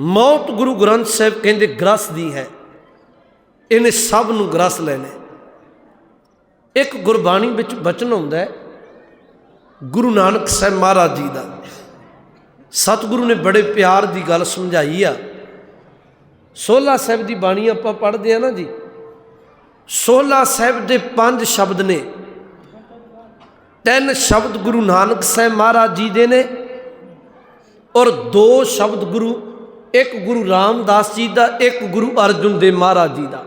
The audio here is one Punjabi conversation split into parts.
ਮੌਤ ਗੁਰੂ ਗ੍ਰੰਥ ਸਾਹਿਬ ਕਹਿੰਦੇ ਗ੍ਰਸ ਦੀ ਹੈ। ਇਹਨੇ ਸਭ ਨੂੰ ਗ੍ਰਸ ਲੈਣੇ ਇੱਕ ਗੁਰਬਾਣੀ ਵਿੱਚ ਬਚਨ ਹੁੰਦਾ ਹੈ, ਗੁਰੂ ਨਾਨਕ ਸਾਹਿਬ ਮਹਾਰਾਜ ਜੀ ਦਾ। ਸਤਿਗੁਰੂ ਨੇ ਬੜੇ ਪਿਆਰ ਦੀ ਗੱਲ ਸਮਝਾਈ ਆ। ਸੋਲਾ ਸਾਹਿਬ ਦੀ ਬਾਣੀ ਆਪਾਂ ਪੜ੍ਹਦੇ ਆ ਨਾ ਜੀ। ਸੋਲਾ ਸਾਹਿਬ ਦੇ ਪੰਜ ਸ਼ਬਦ ਨੇ। ਤਿੰਨ ਸ਼ਬਦ ਗੁਰੂ ਨਾਨਕ ਸਾਹਿਬ ਮਹਾਰਾਜ ਜੀ ਦੇ ਨੇ ਔਰ ਦੋ ਸ਼ਬਦ ਗੁਰੂ ਇੱਕ ਗੁਰੂ ਰਾਮਦਾਸ ਜੀ ਦਾ, ਇੱਕ ਗੁਰੂ ਅਰਜੁਨ ਦੇਵ ਮਹਾਰਾਜ ਜੀ ਦਾ।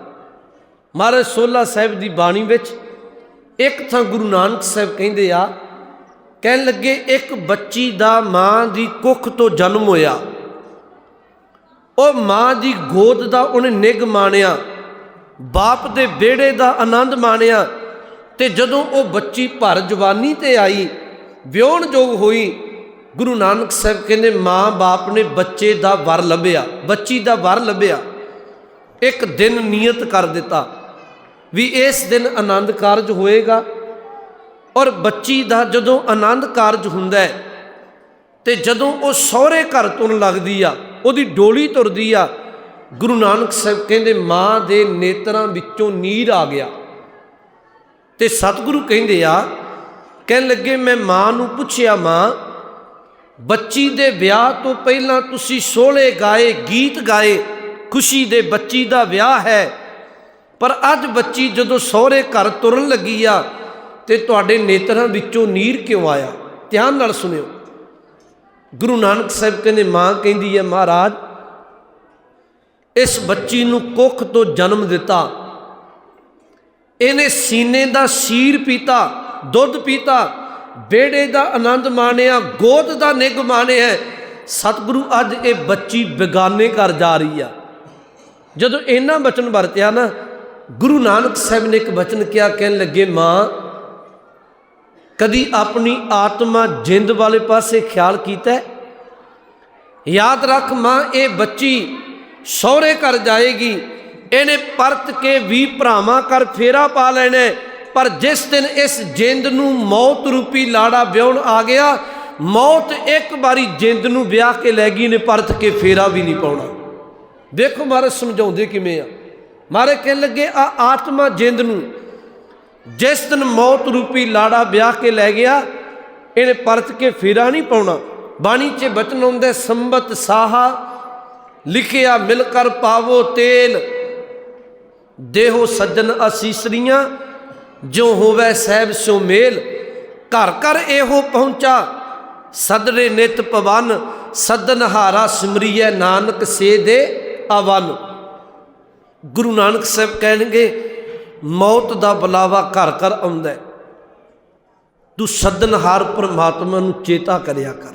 ਮਹਾਰਾਜ ਸੋਲਾ ਸਾਹਿਬ ਦੀ ਬਾਣੀ ਵਿੱਚ ਇੱਕ ਥਾਂ ਗੁਰੂ ਨਾਨਕ ਸਾਹਿਬ ਕਹਿੰਦੇ ਆ, ਕਹਿਣ ਲੱਗੇ ਇੱਕ ਬੱਚੀ ਦਾ ਮਾਂ ਦੀ ਕੁੱਖ ਤੋਂ ਜਨਮ ਹੋਇਆ। ਉਹ ਮਾਂ ਦੀ ਗੋਦ ਦਾ ਉਹਨੇ ਨਿਗ ਮਾਣਿਆ, ਬਾਪ ਦੇ ਵਿਹੜੇ ਦਾ ਆਨੰਦ ਮਾਣਿਆ ਤੇ ਜਦੋਂ ਉਹ ਬੱਚੀ ਭਰ ਜਵਾਨੀ ਤੇ ਆਈ, ਵਿਆਹਣ ਯੋਗ ਹੋਈ ਗੁਰੂ ਨਾਨਕ ਸਾਹਿਬ ਕਹਿੰਦੇ, ਮਾਂ ਬਾਪ ਨੇ ਬੱਚੇ ਦਾ ਵਰ ਲੱਭਿਆ, ਬੱਚੀ ਦਾ ਵਰ ਲੱਭਿਆ। ਇੱਕ ਦਿਨ ਨਿਯਤ ਕਰ ਦਿੱਤਾ ਵੀ ਇਸ ਦਿਨ ਆਨੰਦ ਕਾਰਜ ਹੋਏਗਾ ਔਰ ਬੱਚੀ ਦਾ ਜਦੋਂ ਆਨੰਦ ਕਾਰਜ ਹੁੰਦਾ ਹੈ ਤੇ ਜਦੋਂ ਉਹ ਸਹੁਰੇ ਘਰ ਤੁਰਨ ਲੱਗਦੀ ਆ, ਉਹਦੀ ਡੋਲੀ ਤੁਰਦੀ ਆ, ਗੁਰੂ ਨਾਨਕ ਸਾਹਿਬ ਕਹਿੰਦੇ, ਮਾਂ ਦੇ ਨੇਤਰਾਂ ਵਿੱਚੋਂ ਨੀਰ ਆ ਗਿਆ। ਤੇ ਸਤਿਗੁਰੂ ਕਹਿੰਦੇ ਆ, ਕਹਿਣ ਲੱਗੇ, ਮੈਂ ਮਾਂ ਨੂੰ ਪੁੱਛਿਆ, ਮਾਂ ਬੱਚੀ ਦੇ ਵਿਆਹ ਤੋਂ ਪਹਿਲਾਂ ਤੁਸੀਂ ਸੋਹਲੇ ਗਾਏ, ਗੀਤ ਗਾਏ, ਖੁਸ਼ੀ ਦੇ ਬੱਚੀ ਦਾ ਵਿਆਹ ਹੈ। ਪਰ ਅੱਜ ਬੱਚੀ ਜਦੋਂ ਸਹੁਰੇ ਘਰ ਤੁਰਨ ਲੱਗੀ ਆ ਤੇ ਤੁਹਾਡੇ ਨੇਤਰਾਂ ਵਿੱਚੋਂ ਨੀਰ ਕਿਉਂ ਆਇਆ? ਧਿਆਨ ਨਾਲ ਸੁਣਿਓ। ਗੁਰੂ ਨਾਨਕ ਸਾਹਿਬ ਕਹਿੰਦੇ, ਮਾਂ ਕਹਿੰਦੀ ਹੈ, ਮਹਾਰਾਜ, ਇਸ ਬੱਚੀ ਨੂੰ ਕੁੱਖ ਤੋਂ ਜਨਮ ਦਿੱਤਾ। ਇਹਨੇ ਸੀਨੇ ਦਾ ਸੀਰ ਪੀਤਾ, ਦੁੱਧ ਪੀਤਾ ਬੇੜੇ ਦਾ ਆਨੰਦ ਮਾਣਿਆ, ਗੋਦ ਦਾ ਨਿਗ ਮਾਣਿਆ, ਸਤਿਗੁਰੂ ਅੱਜ ਇਹ ਬੱਚੀ ਬੇਗਾਨੇ ਘਰ ਜਾ ਰਹੀ ਆ। ਜਦੋਂ ਇਹਨਾਂ ਬਚਨ ਵਰਤਿਆ ਨਾ, ਗੁਰੂ ਨਾਨਕ ਸਾਹਿਬ ਨੇ ਇੱਕ ਬਚਨ ਕਿਹਾ, ਕਹਿਣ ਲੱਗੇ, ਮਾਂ, ਕਦੀ ਆਪਣੀ ਆਤਮਾ ਜਿੰਦ ਵਾਲੇ ਪਾਸੇ ਖਿਆਲ ਕੀਤਾ ਯਾਦ ਰੱਖ ਮਾਂ, ਇਹ ਬੱਚੀ ਸਹੁਰੇ ਘਰ ਜਾਏਗੀ, ਇਹਨੇ ਪਰਤ ਕੇ ਵੀ ਭਰਾਵਾਂ ਕਰ ਫੇਰਾ ਪਾ ਲੈਣਾ ਪਰ ਜਿਸ ਦਿਨ ਇਸ ਜਿੰਦ ਨੂੰ ਮੌਤ ਰੂਪੀ ਲਾੜਾ ਵਿਆਹਣ ਆ ਗਿਆ, ਮੌਤ ਇੱਕ ਵਾਰੀ ਜਿੰਦ ਨੂੰ ਵਿਆਹ ਕੇ ਲੈ ਗਈ ਨੇ, ਪਰਤ ਕੇ ਫੇਰਾ ਵੀ ਨਹੀਂ ਪਾਉਣਾ। ਦੇਖੋ ਮਹਾਰਾਜ ਸਮਝਾਉਂਦੇ ਕਿਵੇਂ ਆ? ਮਹਾਰਾਜ ਕਹਿਣ ਲੱਗੇ, ਆ ਆਤਮਾ ਜਿੰਦ ਨੂੰ ਜਿਸ ਦਿਨ ਮੌਤ ਰੂਪੀ ਲਾੜਾ ਵਿਆਹ ਕੇ ਲੈ ਗਿਆ, ਇਹਨੇ ਪਰਤ ਕੇ ਫੇਰਾ ਨਹੀਂ ਪਾਉਣਾ। ਬਾਣੀ 'ਚ ਬਚਨ ਹੁੰਦੇ ਸੰਬਤ ਸਾਹਾ ਲਿਖਿਆ, ਮਿਲ ਕਰ ਪਾਵੋ ਤੇਲ। ਦੇਹੋ ਸੱਜਣ ਅਸੀਸਰੀਆਂ ਜੋ ਹੋਵੇ ਸਹਿਬ ਸੋ ਮੇਲ, ਘਰ ਘਰ ਇਹੋ ਪਹੁੰਚਾ। ਸਦਰੇ ਨਿਤ ਪਵਨ, ਸਦਨ ਹਾਰਾ ਸਿਮਰੀਐ ਨਾਨਕ ਸੇ ਦੇ ਅਵਨ। ਗੁਰੂ ਨਾਨਕ ਸਾਹਿਬ ਕਹਿਣਗੇ, ਮੌਤ ਦਾ ਬੁਲਾਵਾ ਘਰ ਘਰ ਆਉਂਦਾ ਤੂੰ ਸਦਨਹਾਰ ਪਰਮਾਤਮਾ ਨੂੰ ਚੇਤਾ ਕਰਿਆ ਕਰ।